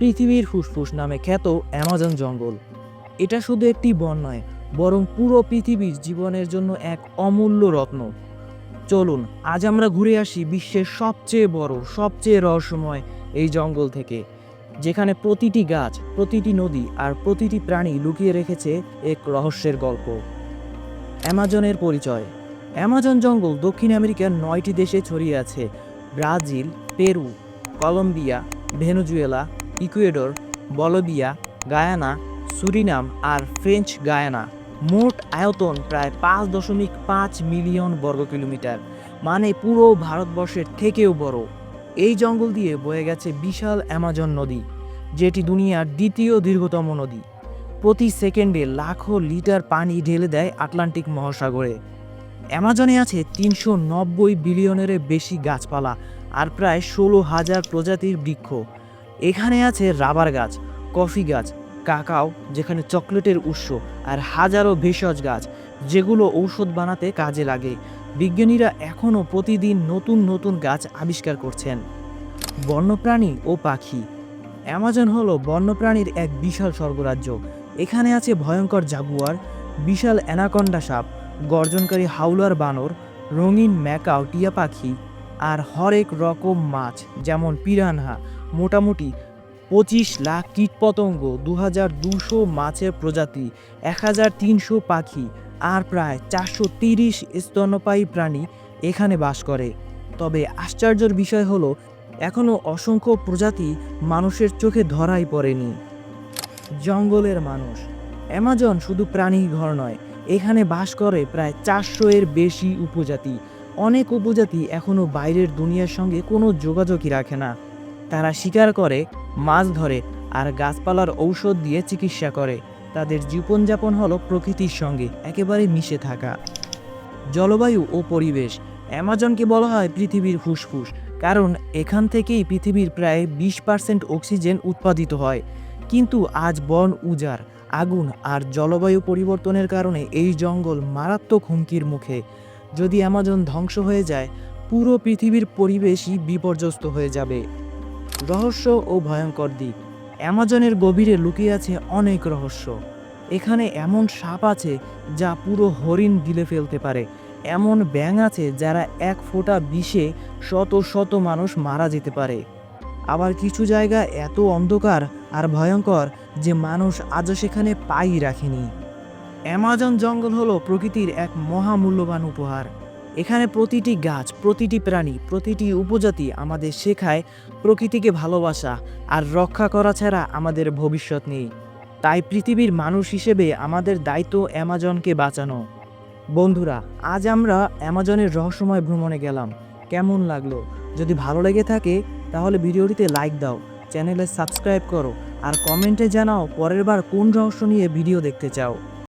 পৃথিবীর ফুসফুস নামে খ্যাত অ্যামাজন জঙ্গল। এটা শুধু একটি বন নয়, বরং পুরো পৃথিবীর জীবনের জন্য এক অমূল্য রত্ন। চলুন, আজ আমরা ঘুরে আসি বিশ্বের সবচেয়ে বড়, সবচেয়ে রহস্যময় এই জঙ্গল থেকে, যেখানে প্রতিটি গাছ, প্রতিটি নদী আর প্রতিটি প্রাণী লুকিয়ে রেখেছে এক রহস্যের গল্প। অ্যামাজনের পরিচয়। অ্যামাজন জঙ্গল দক্ষিণ আমেরিকার নয়টি দেশে ছড়িয়ে আছে, Brazil, Peru, Colombia, Venezuela Ecuador Bolivia Guyana, Suriname আর ফ্রেঞ্চ গায়ানা। মোট আয়তন প্রায় পাঁচ দশমিক পাঁচ মিলিয়ন বর্গ কিলোমিটার মানে পুরো ভারতবর্ষের থেকেও বড়। এই জঙ্গল দিয়ে বয়ে গেছে বিশাল অ্যামাজন নদী, যেটি দুনিয়ার দ্বিতীয় দীর্ঘতম নদী। প্রতি সেকেন্ডে লাখো লিটার পানি ঢেলে দেয় আটলান্টিক মহাসাগরে। অ্যামাজনে আছে তিনশো নব্বই বিলিয়নেরও বেশি গাছপালা আর প্রায় ষোলো হাজার প্রজাতির বৃক্ষ। এখানে আছে রাবার গাছ, কফি গাছ, কাকাও, যেখানে চকলেটের উৎস, আর হাজারো ভেষজ গাছ, যেগুলো ঔষধ বানাতে কাজে লাগে। বিজ্ঞানীরা এখনও প্রতিদিন নতুন নতুন গাছ আবিষ্কার করছেন। বন্যপ্রাণী ও পাখি। অ্যামাজন হলো বন্যপ্রাণীর এক বিশাল স্বর্গরাজ্য। এখানে আছে ভয়ঙ্কর জাগুয়ার, বিশাল অ্যানাকন্ডা সাপ, গর্জনকারী হাউলার বানর, রঙিন ম্যাকাও টিয়া পাখি আর হরেক রকম মাছ, যেমন পিরানহা, মোটামুটি পঁচিশ লাখ কীটপতঙ্গ দু হাজার দুশো মাছের প্রজাতি এক হাজার তিনশো পাখি, আর প্রায় চারশো তিরিশ স্তন্যপায়ী প্রাণী এখানে বাস করে। তবে আশ্চর্যের বিষয় হলো এখনও অসংখ্য প্রজাতি মানুষের চোখে ধরাই পড়েনি। জঙ্গলের মানুষ। অ্যামাজন শুধু প্রাণী ঘর নয়, এখানে বাস করে প্রায় চারশো এর বেশি উপজাতি। অনেক উপজাতি এখনও বাইরের দুনিয়ার সঙ্গে কোনো যোগাযোগই রাখে না। তারা শিকার করে, মাছ ধরে আর গাছপালার ঔষধ দিয়ে চিকিৎসা করে। তাদের জীবনযাপন হলো প্রকৃতির সঙ্গে, একেবারে মিশে থাকা। জলবায়ু ও পরিবেশ, অ্যামাজনকে বলা হয় পৃথিবীর ফুসফুস, কারণ এখান থেকেই পৃথিবীর প্রায় বিশ পার্সেন্ট অক্সিজেন উৎপাদিত হয়। কিন্তু আজ বন উজাড়, আগুন আর জলবায়ু পরিবর্তনের কারণে এই জঙ্গল মারাত্মক হুমকির মুখে। যদি অ্যামাজন ধ্বংস হয়ে যায়, পুরো পৃথিবীর পরিবেশই বিপর্যস্ত হয়ে যাবে। রহস্য ও ভয়ঙ্কর দিক। অ্যামাজনের গভীরে লুকিয়ে আছে অনেক রহস্য। এখানে এমন সাপ আছে যা পুরো হরিণ গিলে ফেলতে পারে। এমন ব্যাঙ আছে যারা এক ফোঁটা বিষে শত শত মানুষ মারা যেতে পারে। আবার কিছু জায়গা এত অন্ধকার আর ভয়ঙ্কর যে মানুষ আজও সেখানে পাই রাখেনি। অ্যামাজন জঙ্গল হলো প্রকৃতির এক মহামূল্যবান উপহার। এখানে প্রতিটি গাছ, প্রতিটি প্রাণী, প্রতিটি উপজাতি আমাদের শেখায় প্রকৃতিকে ভালোবাসা আর রক্ষা করা ছাড়া আমাদের ভবিষ্যৎ নেই। তাই পৃথিবীর মানুষ হিসেবে আমাদের দায়িত্ব অ্যামাজনকে বাঁচানো। বন্ধুরা, আজ আমরা অ্যামাজনের রহস্যময় ভ্রমণে গেলাম। কেমন লাগল? যদি ভালো লেগে থাকে, তাহলে ভিডিওটিতে লাইক দাও, চ্যানেলে সাবস্ক্রাইব করো আর কমেন্টে জানাও পরের বার কোন রহস্য নিয়ে ভিডিও দেখতে চাও।